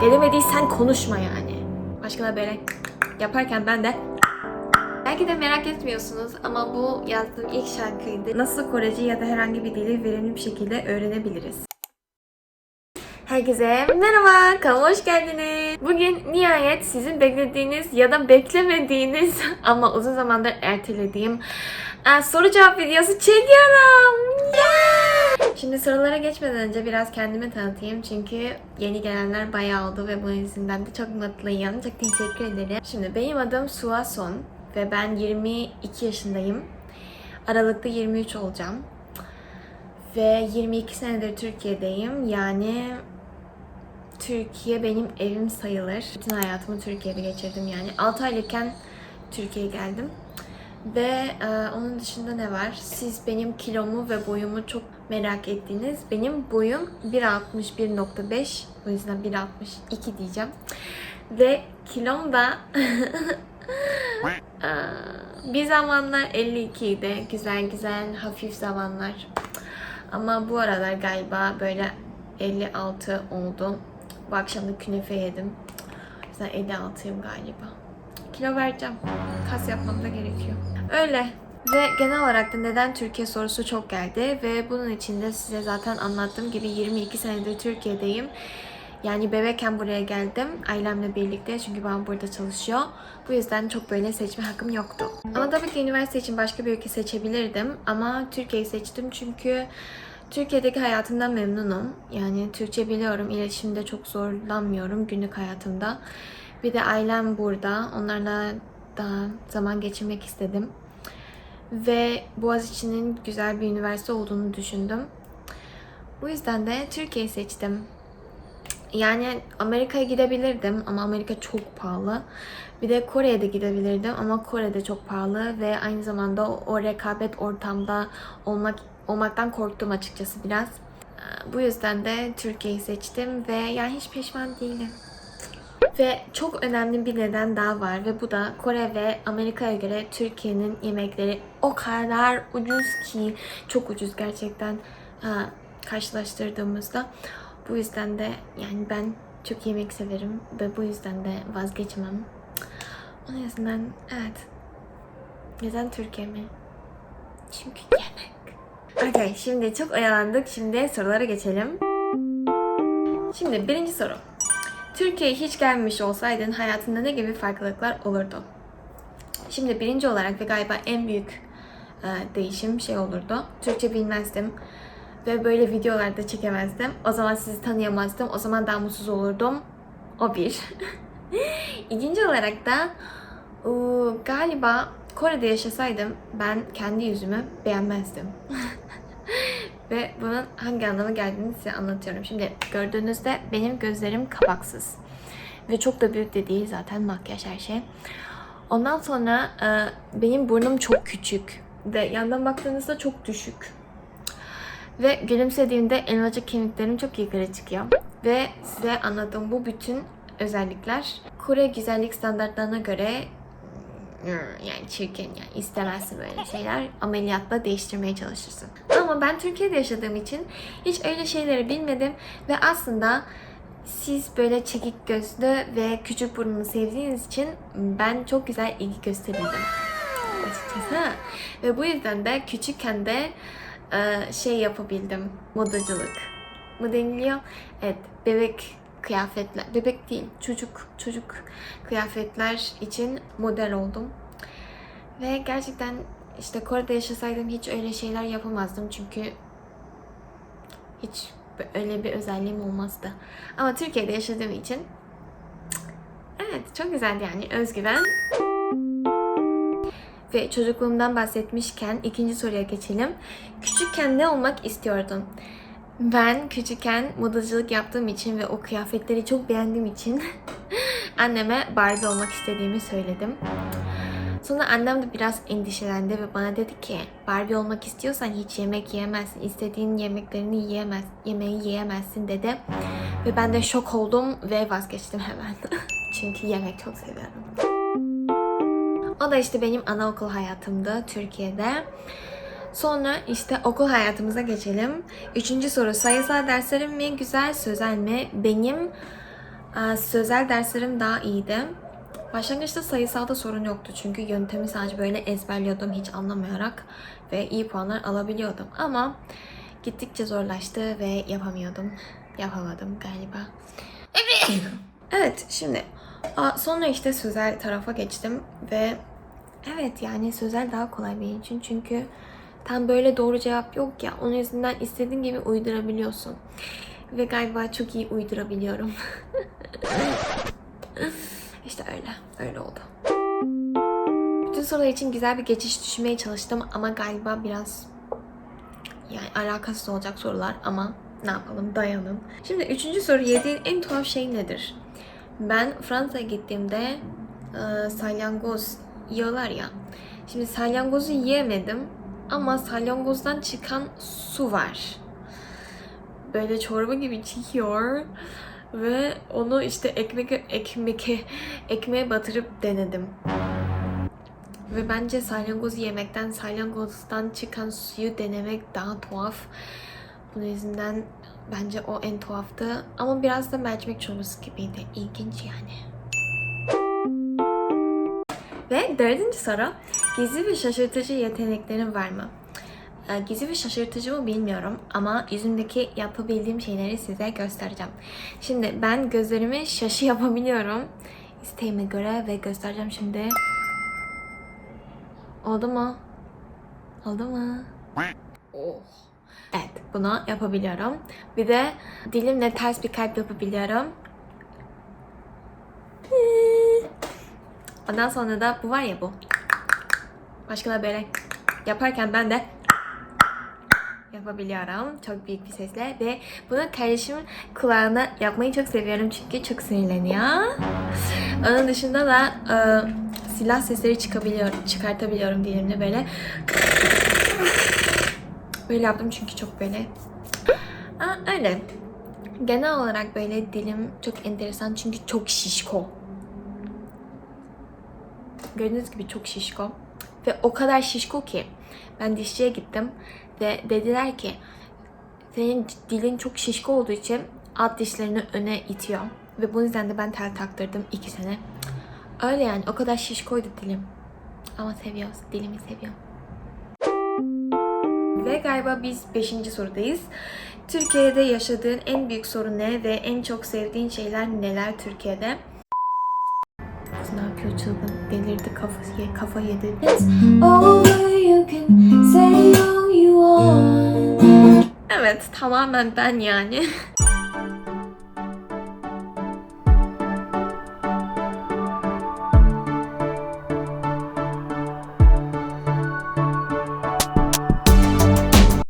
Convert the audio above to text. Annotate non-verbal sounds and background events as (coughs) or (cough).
Gelemediysen konuşma yani. Başka da böyle yaparken ben de Belki de merak etmiyorsunuz ama bu yazdığım ilk şarkıydı. Nasıl Korece ya da herhangi bir dili verimli bir şekilde öğrenebiliriz? Herkese merhaba, kanalıma hoş geldiniz. Bugün nihayet sizin beklediğiniz ya da beklemediğiniz (laughs) ama uzun zamandır ertelediğim e, soru cevap videosu çekiyorum. Yeah! Şimdi sorulara geçmeden önce biraz kendimi tanıtayım çünkü yeni gelenler bayağı oldu ve bunun yüzünden de çok mutluyum. Çok teşekkür ederim. Şimdi benim adım Sua Son ve ben 22 yaşındayım. Aralıkta 23 olacağım. Ve 22 senedir Türkiye'deyim. Yani Türkiye benim evim sayılır. Bütün hayatımı Türkiye'de geçirdim yani. 6 aylıkken Türkiye'ye geldim. Ve e, onun dışında ne var? Siz benim kilomu ve boyumu çok merak ettiniz. Benim boyum 1.61.5. O yüzden 1.62 diyeceğim. Ve kilom da (laughs) e, bir zamanlar 52 idi. Güzel güzel hafif zamanlar. Ama bu aralar galiba böyle 56 oldu. Bu akşam da künefe yedim. Yüzden 56'yım galiba. Kilo vereceğim. Kas yapmam da gerekiyor. Öyle. Ve genel olarak da neden Türkiye sorusu çok geldi ve bunun için de size zaten anlattığım gibi 22 senedir Türkiye'deyim. Yani bebekken buraya geldim ailemle birlikte çünkü babam burada çalışıyor. Bu yüzden çok böyle seçme hakkım yoktu. Ama tabii ki üniversite için başka bir ülke seçebilirdim ama Türkiye'yi seçtim çünkü Türkiye'deki hayatımdan memnunum. Yani Türkçe biliyorum, iletişimde çok zorlanmıyorum günlük hayatımda. Bir de ailem burada. Onlarla daha zaman geçirmek istedim. Ve Boğaziçi'nin güzel bir üniversite olduğunu düşündüm. Bu yüzden de Türkiye'yi seçtim. Yani Amerika'ya gidebilirdim ama Amerika çok pahalı. Bir de Kore'ye de gidebilirdim ama Kore'de çok pahalı ve aynı zamanda o rekabet ortamda olmak olmaktan korktum açıkçası biraz. Ee, Bu yüzden de Türkiye'yi seçtim ve yani hiç pişman değilim. Ve çok önemli bir neden daha var ve bu da Kore ve Amerika'ya göre Türkiye'nin yemekleri o kadar ucuz ki çok ucuz gerçekten ha, karşılaştırdığımızda. Bu yüzden de yani ben çok yemek severim ve bu yüzden de vazgeçmem. Onun yüzünden evet. Neden Türkiye mi? Çünkü yemek. Okey şimdi çok oyalandık. Şimdi sorulara geçelim. Şimdi birinci soru. Türkiye'ye hiç gelmemiş olsaydın hayatında ne gibi farklılıklar olurdu? Şimdi birinci olarak ve galiba en büyük e, değişim şey olurdu. Türkçe bilmezdim ve böyle videolarda çekemezdim. O zaman sizi tanıyamazdım. O zaman daha mutsuz olurdum. O bir. (laughs) İkinci olarak da ıı, galiba Kore'de yaşasaydım ben kendi yüzümü beğenmezdim. (laughs) Ve bunun hangi anlama geldiğini size anlatıyorum. Şimdi gördüğünüzde benim gözlerim kapaksız. Ve çok da büyük de değil zaten makyaj her şey. Ondan sonra e, benim burnum çok küçük. Ve yandan baktığınızda çok düşük. Ve gülümsediğimde elmacık kemiklerim çok yukarı çıkıyor. Ve size anlattığım bu bütün özellikler Kore güzellik standartlarına göre yani çirkin yani istemezsin böyle şeyler ameliyatla değiştirmeye çalışırsın. Ama ben Türkiye'de yaşadığım için hiç öyle şeyleri bilmedim ve aslında siz böyle çekik gözlü ve küçük burnunu sevdiğiniz için ben çok güzel ilgi gösterildim. Ve bu yüzden de küçükken de e, şey yapabildim. Modacılık. Mı deniliyor? Evet. Bebek kıyafetler. Bebek değil. Çocuk. Çocuk kıyafetler için model oldum. Ve gerçekten işte Kore'de yaşasaydım hiç öyle şeyler yapamazdım. Çünkü hiç öyle bir özelliğim olmazdı. Ama Türkiye'de yaşadığım için evet çok güzeldi yani özgüven. Ve çocukluğumdan bahsetmişken ikinci soruya geçelim. Küçükken ne olmak istiyordun? Ben küçükken modacılık yaptığım için ve o kıyafetleri çok beğendiğim için (laughs) anneme Barbie olmak istediğimi söyledim. Sonra annem de biraz endişelendi ve bana dedi ki Barbie olmak istiyorsan hiç yemek yiyemezsin. İstediğin yemeklerini yiyemez, yemeği yiyemezsin dedi. Ve ben de şok oldum ve vazgeçtim hemen. (laughs) Çünkü yemek çok seviyorum. O da işte benim anaokul hayatımdı Türkiye'de. Sonra işte okul hayatımıza geçelim. Üçüncü soru sayısal derslerim mi güzel sözel mi? Benim Aa, Sözel derslerim daha iyiydi. Başlangıçta sayısalda sorun yoktu çünkü yöntemi sadece böyle ezberliyordum hiç anlamayarak ve iyi puanlar alabiliyordum. Ama gittikçe zorlaştı ve yapamıyordum. Yapamadım galiba. (coughs) Evet şimdi sonra işte sözel tarafa geçtim ve evet yani sözel daha kolay benim için çünkü tam böyle doğru cevap yok ya onun yüzünden istediğin gibi uydurabiliyorsun. Ve galiba çok iyi uydurabiliyorum. (laughs) işte öyle. Öyle oldu. Bütün sorular için güzel bir geçiş düşünmeye çalıştım ama galiba biraz yani alakasız olacak sorular ama ne yapalım dayanın. Şimdi üçüncü soru yediğin en tuhaf şey nedir? Ben Fransa'ya gittiğimde e, salyangoz yiyorlar ya. Şimdi salyangozu yiyemedim ama salyangozdan çıkan su var. Böyle çorba gibi çıkıyor ve onu işte ekmek ekmek ekmeğe batırıp denedim. Ve bence salyangoz yemekten salyangozdan çıkan suyu denemek daha tuhaf. Bunun yüzünden bence o en tuhaftı. Ama biraz da mercimek çorbası gibiydi. İlginç yani. Ve dördüncü soru. Gizli ve şaşırtıcı yeteneklerin var mı? Ee, Gizli ve şaşırtıcı mı bilmiyorum ama yüzümdeki yapabildiğim şeyleri size göstereceğim. Şimdi ben gözlerimi şaşı (laughs) yapabiliyorum. İsteğime göre ve göstereceğim şimdi. Oldu mu? Oldu mu? Oh. Evet, bunu yapabiliyorum. Bir de dilimle ters bir kalp yapabiliyorum. Ondan sonra da bu var ya bu. Başka da böyle yaparken ben de yapabiliyorum. Çok büyük bir sesle ve bunu kardeşimin kulağına yapmayı çok seviyorum çünkü çok sinirleniyor. Onun dışında da e, silah sesleri çıkabiliyor, çıkartabiliyorum dilimle böyle. Böyle yaptım çünkü çok böyle. Aa, öyle. Genel olarak böyle dilim çok enteresan çünkü çok şişko. Gördüğünüz gibi çok şişko. Ve o kadar şişko ki ben dişçiye gittim ve dediler ki senin dilin çok şişko olduğu için alt dişlerini öne itiyor. Ve bu yüzden de ben tel taktırdım iki sene. Öyle yani o kadar şişkoydu dilim. Ama seviyoruz. Dilimi seviyorum. Ve galiba biz 5. sorudayız. Türkiye'de yaşadığın en büyük sorun ne ve en çok sevdiğin şeyler neler Türkiye'de? Kız ne yapıyor çılgın? Delirdi kafası, kafa yedi. Evet tamamen ben yani. (laughs)